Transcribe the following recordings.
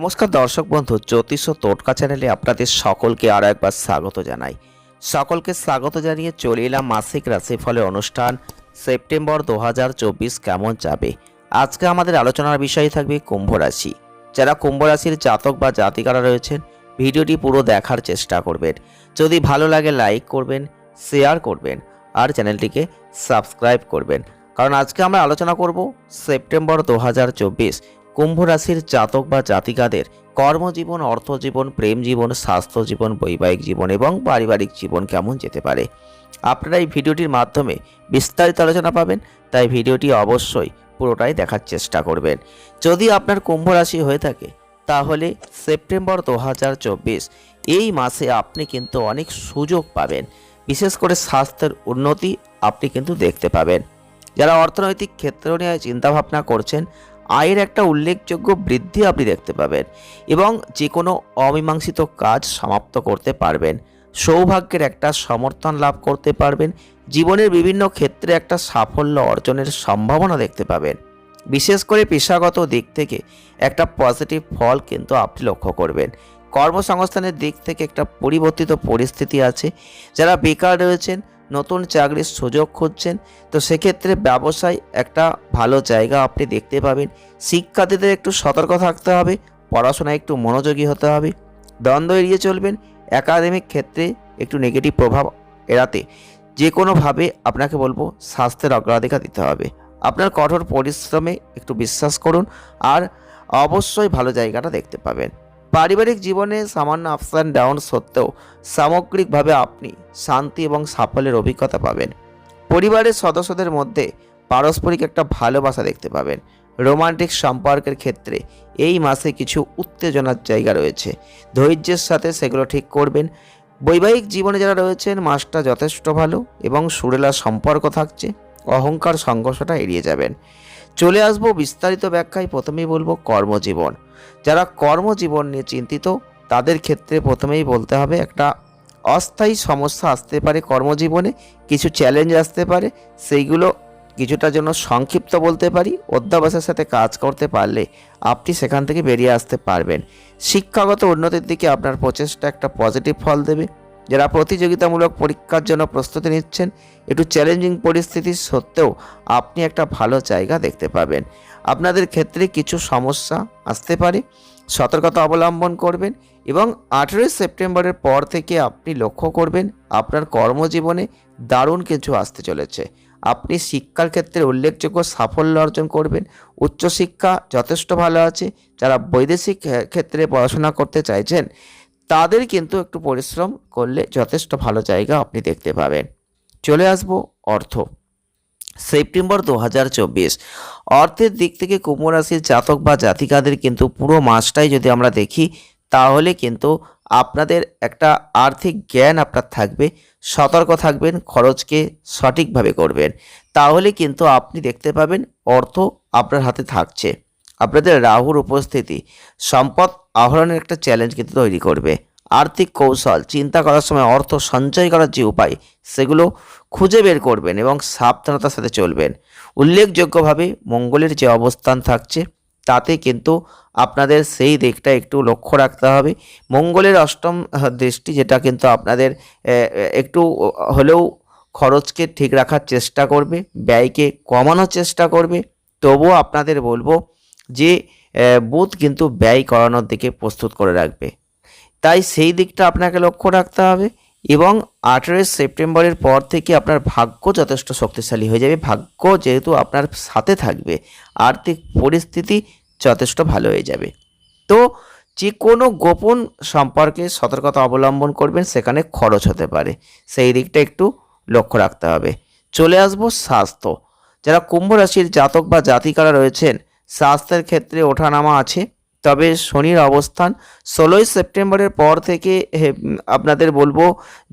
নমস্কার দর্শক বন্ধু, জ্যোতিষ ও টোটকা চ্যানেলে আপনাদের সকলকে আরও একবার স্বাগত জানাই। সকলকে স্বাগত জানিয়ে চলে এলাম মাসিক রাশিফলের অনুষ্ঠান। সেপ্টেম্বর দু হাজার চব্বিশ কেমন যাবে? আজকে আমাদের আলোচনার বিষয় থাকবে কুম্ভ রাশি। যারা কুম্ভ রাশির জাতক বা জাতিকারা রয়েছেন, ভিডিওটি পুরো দেখার চেষ্টা করবেন। যদি ভালো লাগে লাইক করবেন, শেয়ার করবেন, আর চ্যানেলটিকে সাবস্ক্রাইব করবেন। কারণ আজকে আমরা আলোচনা করব সেপ্টেম্বর দু হাজার চব্বিশ কুম্ভ রাশির জাতক বা জাতিকাদের কর্মজীবন, অর্থজীবন, প্রেম জীবন, স্বাস্থ্য জীবন, বৈবাহিক জীবন এবং পারিবারিক জীবন কেমন যেতে পারে? আপনারা এই ভিডিওটির মাধ্যমে বিস্তারিত আলোচনা পাবেন, তাই ভিডিওটি অবশ্যই পুরোটাই দেখার চেষ্টা করবেন। যদি আপনার কুম্ভ রাশি হয়ে থাকে, তাহলে সেপ্টেম্বর দু হাজার চব্বিশ, এই মাসে আপনি কিন্তু অনেক সুযোগ পাবেন। বিশেষ করে স্বাস্থ্যের উন্নতি আপনি কিন্তু দেখতে পাবেন। যারা অর্থনৈতিক ক্ষেত্র নিয়ে চিন্তাভাবনা করছেন আয়ের একটা উল্লেখযোগ্য বৃদ্ধি আপনি দেখতে পাবেন এবং যে কোনো অমীমাংসিত কাজ সমাপ্ত করতে পারবেন। সৌভাগ্যের একটা সমর্থন লাভ করতে পারবেন। জীবনের বিভিন্ন ক্ষেত্রে একটা সাফল্য অর্জনের সম্ভাবনা দেখতে পাবেন। বিশেষ করে পেশাগত দিক থেকে একটা পজিটিভ ফল কিন্তু আপনি লক্ষ্য করবেন। কর্মসংস্থানের দিক থেকে একটা পরিবর্তিত পরিস্থিতি আছে। যারা বেকার রয়েছেন নতুন চাকরির সুযোগ খুঁজছেন, তো সেক্ষেত্রে ব্যবসায় একটা ভালো জায়গা আপনি দেখতে পাবেন। শিক্ষার্থীদের একটু সতর্ক থাকতে হবে, পড়াশোনায় একটু মনোযোগী হতে হবে। দ্বন্দ্ব এড়িয়ে চলবেন, একাডেমিক ক্ষেত্রে একটু নেগেটিভ প্রভাব এড়াতে। যে কোনোভাবে আপনাকে বলব, স্বাস্থ্যের অগ্রাধিকার দিতে হবে। আপনার কঠোর পরিশ্রমে একটু বিশ্বাস করুন, আর অবশ্যই ভালো জায়গাটা দেখতে পাবেন। পারিবারিক জীবনে সামান্য আপস অ্যান্ড ডাউন সত্ত্বেও সামগ্রিকভাবে আপনি শান্তি এবং সাফল্যের অভিজ্ঞতা পাবেন। পরিবারের সদস্যদের মধ্যে পারস্পরিক একটা ভালোবাসা দেখতে পাবেন। রোমান্টিক সম্পর্কের ক্ষেত্রে এই মাসে কিছু উত্তেজনার জায়গা রয়েছে। ধৈর্যের সাথে সেগুলো ঠিক করবেন। বৈবাহিক জীবনে যারা রয়েছেন, মাসটা যথেষ্ট ভালো এবং সুরেলা সম্পর্ক থাকছে। অহংকার সংঘর্ষটা এড়িয়ে যাবেন। চলে আসব বিস্তারিত ব্যাখ্যায়। প্রথমেই বলব কর্মজীবন। যারা কর্মজীবন নিয়ে চিন্তিত, তাদের ক্ষেত্রে প্রথমেই বলতে হবে একটা অস্থায়ী সমস্যা আসতে পারে কর্মজীবনে, কিছু চ্যালেঞ্জ আসতে পারে, সেইগুলো কিছুটা জন্য সংক্ষিপ্ত বলতে পারি অধ্যাবাসের সাথে কাজ করতে পারলে আপনি সেখান থেকে বেরিয়ে আসতে পারবেন। শিক্ষাগত উন্নতির দিকে আপনার প্রচেষ্টা একটা পজিটিভ ফল দেবে। যারা প্রতিযোগিতামূলক পরীক্ষার জন্য প্রস্তুতি নিচ্ছেন, একটু চ্যালেঞ্জিং পরিস্থিতি সত্ত্বেও আপনি একটা ভালো জায়গা দেখতে পাবেন। আপনাদের ক্ষেত্রে কিছু সমস্যা আসতে পারে, সতর্কতা অবলম্বন করবেন এবং আঠেরোই সেপ্টেম্বরের পর থেকে আপনি লক্ষ্য করবেন আপনার কর্মজীবনে দারুণ কিছু আসতে চলেছে। আপনি শিক্ষার ক্ষেত্রে উল্লেখযোগ্য সাফল্য অর্জন করবেন, উচ্চশিক্ষা যথেষ্ট ভালো আছে, যারা বৈদেশিক ক্ষেত্রে পড়াশোনা করতে চাইছেন তাদের কিন্তু একটু পরিশ্রম করলে যথেষ্ট ভালো জায়গা আপনি দেখতে পাবেন। চলে আসব অর্থ। সেপ্টেম্বর দু হাজার চব্বিশ। অর্থের দিক থেকে কুম্ভ রাশির জাতক বা জাতিকাদের কিন্তু পুরো মাসটাই যদি আমরা দেখি, তাহলে কিন্তু আপনাদের একটা আর্থিক জ্ঞান আপনার থাকবে, সতর্ক থাকবেন, খরচকে সঠিকভাবে করবেন। তাহলে কিন্তু আপনি দেখতে পাবেন অর্থ আপনার হাতে থাকছে। আপনাদের রাহুর উপস্থিতি, সম্পদ আহরণের একটা চ্যালেঞ্জ কিন্তু তৈরি করবে। আর্থিক কৌশল, চিন্তা করার সময় অর্থ সঞ্চয় করার যে উপায়, সেগুলো খুঁজে বের করবেন এবং সাবধানতার সাথে চলবেন। উল্লেখযোগ্যভাবে মঙ্গলের যে অবস্থান থাকছে, তাতে কিন্তু আপনাদের সেই দিকটা একটু লক্ষ্য রাখতে হবে। মঙ্গলের অষ্টম দৃষ্টি যেটা কিন্তু আপনাদের একটু হলেও খরচকে ঠিক রাখার চেষ্টা করবে, ব্যয়কে কমানোর চেষ্টা করবে। তবুও আপনাদের বলব যে বুধ কিন্তু ব্যয় করানোর দিকে প্রস্তুত করে রাখবে। তাই সেই দিকটা আপনাকে লক্ষ্য রাখতে হবে এবং আঠেরোই সেপ্টেম্বরের পর থেকে আপনার ভাগ্য যথেষ্ট শক্তিশালী হয়ে যাবে। ভাগ্য যেহেতু আপনার সাথে থাকবে, আর্থিক পরিস্থিতি যথেষ্ট ভালো হয়ে যাবে। তো যে কোনো গোপন সম্পর্কে সতর্কতা অবলম্বন করবেন, সেখানে খরচ হতে পারে। সেই দিকটা একটু লক্ষ্য রাখতে হবে। চলে আসব স্বাস্থ্য। যারা কুম্ভ রাশির জাতক বা জাতিকারা রয়েছেন স্বাস্থ্যের ক্ষেত্রে ওঠানামা আছে। তবে শনির অবস্থান ষোলোই সেপ্টেম্বরের পর থেকে আপনাদের বলব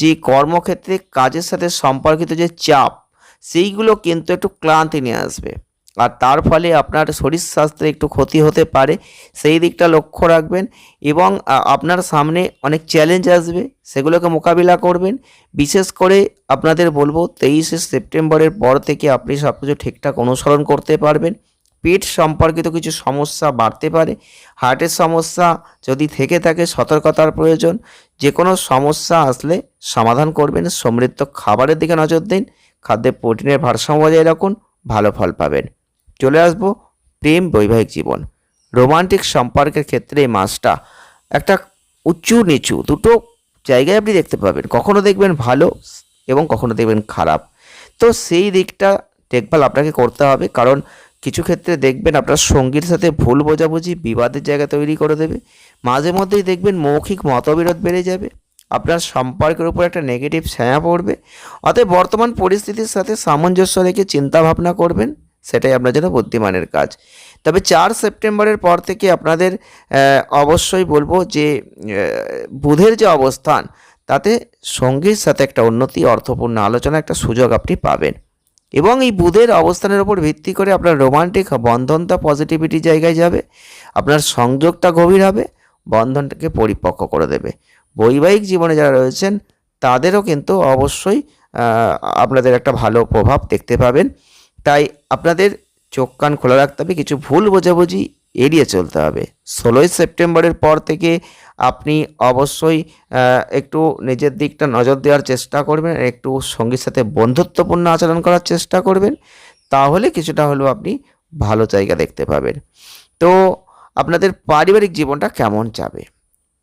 যে কর্মক্ষেত্রে কাজের সাথে সম্পর্কিত যে চাপ, সেইগুলো কিন্তু একটু ক্লান্তি নিয়ে আসবে। আর তার ফলে আপনার শরীর স্বাস্থ্যের একটু ক্ষতি হতে পারে, সেই দিকটা লক্ষ্য রাখবেন এবং আপনার সামনে অনেক চ্যালেঞ্জ আসবে, সেগুলোকে মোকাবিলা করবেন। বিশেষ করে আপনাদের বলব তেইশে সেপ্টেম্বরের পর থেকে আপনি সব কিছু ঠিকঠাক অনুসরণ করতে পারবেন। পেট সম্পর্কিত কিছু সমস্যা বাড়তে পারে হার্টের সমস্যা যদি থেকে থাকে সতর্কতার প্রয়োজন যে কোনো সমস্যা আসলে সমাধান করবেন। সমৃদ্ধ খাবারের দিকে নজর দিন খাদ্যে প্রোটিনের ভারসাম্য বজায় রাখুন, ভালো ফল পাবেন। চলে আসব প্রেম বৈবাহিক জীবন। রোমান্টিক সম্পর্কের ক্ষেত্রে এই মাসটা একটা উঁচু নিচু, দুটো জায়গায় আপনি দেখতে পাবেন। কখনো দেখবেন ভালো এবং কখনো দেখবেন খারাপ। তো সেই দিকটা দেখভাল আপনাকে করতে হবে, কারণ কিছু ক্ষেত্রে দেখবেন আপনার সঙ্গীর সাথে ভুল বোঝাবুঝি বিবাদের জায়গা তৈরি করে দেবে। মাঝে মধ্যেই দেখবেন মৌখিক মতবিরোধ বেড়ে যাবে। আপনার সম্পর্কের উপর একটা নেগেটিভ ছায়া পড়বে। অতএব বর্তমান পরিস্থিতির সাথে সামঞ্জস্য রেখে চিন্তা ভাবনা করবেন, সেটাই আপনার জন্য বুদ্ধিমানের কাজ। তবে চার সেপ্টেম্বরের পর থেকে আপনাদের অবশ্যই বলব যে বুধের যে অবস্থান, তাতে সঙ্গীর সাথে একটা উন্নতি, অর্থপূর্ণ আলোচনা একটা সুযোগ আপনি পাবেন। এবং এই বুধের অবস্থানের উপর ভিত্তি করে আপনার রোমান্টিক বন্ধনটা পজিটিভিটি জায়গায় যাবে, আপনার সংযোগটা গভীর হবে, বন্ধনটাকে পরিপক্ক করে দেবে। বৈবাহিক জীবনে যারা রয়েছেন, তাদেরও কিন্তু অবশ্যই আপনাদের একটা ভালো প্রভাব দেখতে পাবেন। তাই আপনাদের চোখ কান খোলা রাখতে হবে, কিছু ভুল বোঝাবুঝি এড়িয়ে চলতে হবে। ষোলোই সেপ্টেম্বরের পর থেকে আপনি অবশ্যই একটু নিজের দিকটা নজর দেওয়ার চেষ্টা করবেন, একটু সঙ্গীর সাথে বন্ধুত্বপূর্ণ আচরণ করার চেষ্টা করবেন, তাহলে কিছুটা হলেও আপনি ভালো জায়গা দেখতে পাবেন। তো আপনাদের পারিবারিক জীবনটা কেমন যাবে?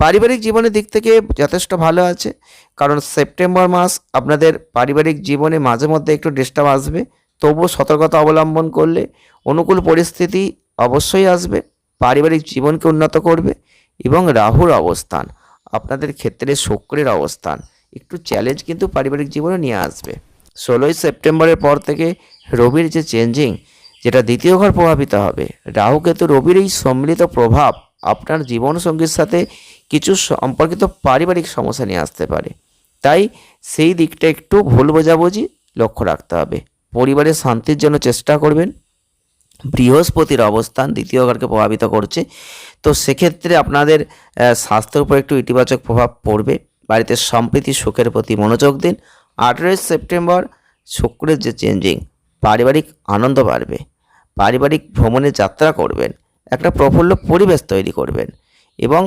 পারিবারিক জীবনের দিক থেকে যথেষ্ট ভালো আছে, কারণ সেপ্টেম্বর মাস আপনাদের পারিবারিক জীবনে মাঝে মধ্যে একটু ডিস্টার্ব আসবে, তবুও সতর্কতা অবলম্বন করলে অনুকূল পরিস্থিতি অবশ্যই আসবে, পারিবারিক জীবনকে উন্নত করবে এবং রাহুর অবস্থান, আপনাদের ক্ষেত্রে শুক্রের অবস্থান, একটু চ্যালেঞ্জ কিন্তু পারিবারিক জীবনে নিয়ে আসবে। ষোলোই সেপ্টেম্বরের পর থেকে রবির যে চেঞ্জিং যেটা দ্বিতীয় ঘর প্রভাবিত হবে, রাহু কেতু রবির এই সম্মিলিত প্রভাব আপনার জীবনসঙ্গীর সাথে কিছু সম্পর্কিত পারিবারিক সমস্যা নিয়ে আসতে পারে। তাই সেই দিকটা একটু ভুল বোঝাবুঝি লক্ষ্য রাখতে হবে। পরিবারের শান্তির জন্য চেষ্টা করবেন বৃহস্পতির অবস্থান দ্বিতীয় ঘরকে প্রভাবিত করছে। তো সেক্ষেত্রে আপনাদের স্বাস্থ্যের উপর একটু ইতিবাচক প্রভাব পড়বে। বাড়িতে সম্প্রীতি, সুখের প্রতি মনোযোগ দিন। আঠেরোই সেপ্টেম্বর শুক্রের যে চেঞ্জিং পারিবারিক আনন্দ বাড়বে। পারিবারিক ভ্রমণে যাত্রা করবেন। একটা প্রফুল্ল পরিবেশ তৈরি করবেন এবং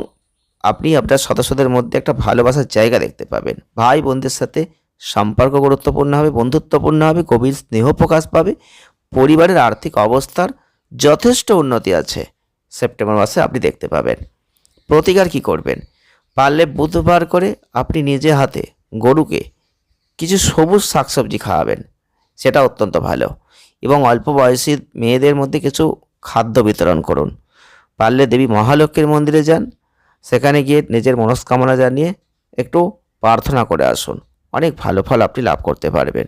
আপনি আপনার সদস্যদের মধ্যে একটা ভালোবাসার জায়গা দেখতে পাবেন। ভাই বোনদের সাথে সম্পর্ক গুরুত্বপূর্ণ হবে, বন্ধুত্বপূর্ণ হবে, গভীর স্নেহ প্রকাশ পাবে। পরিবারের আর্থিক অবস্থার যথেষ্ট উন্নতি আছে। সেপ্টেম্বর মাসে আপনি দেখতে পাবেন। প্রতিকার কি করবেন? পারলে বুধবার করে আপনি নিজে হাতে গরুকে কিছু সবুজ শাকসবজি খাওয়াবেন, সেটা অত্যন্ত ভালো। এবং অল্প বয়সী মেয়েদের মধ্যে কিছু খাদ্য বিতরণ করুন। পারলে দেবী মহালক্ষ্মীর মন্দিরে যান, সেখানে গিয়ে নিজের মনস্কামনা জানিয়ে একটু প্রার্থনা করে আসুন। অনেক ভালো ফল আপনি লাভ করতে পারবেন।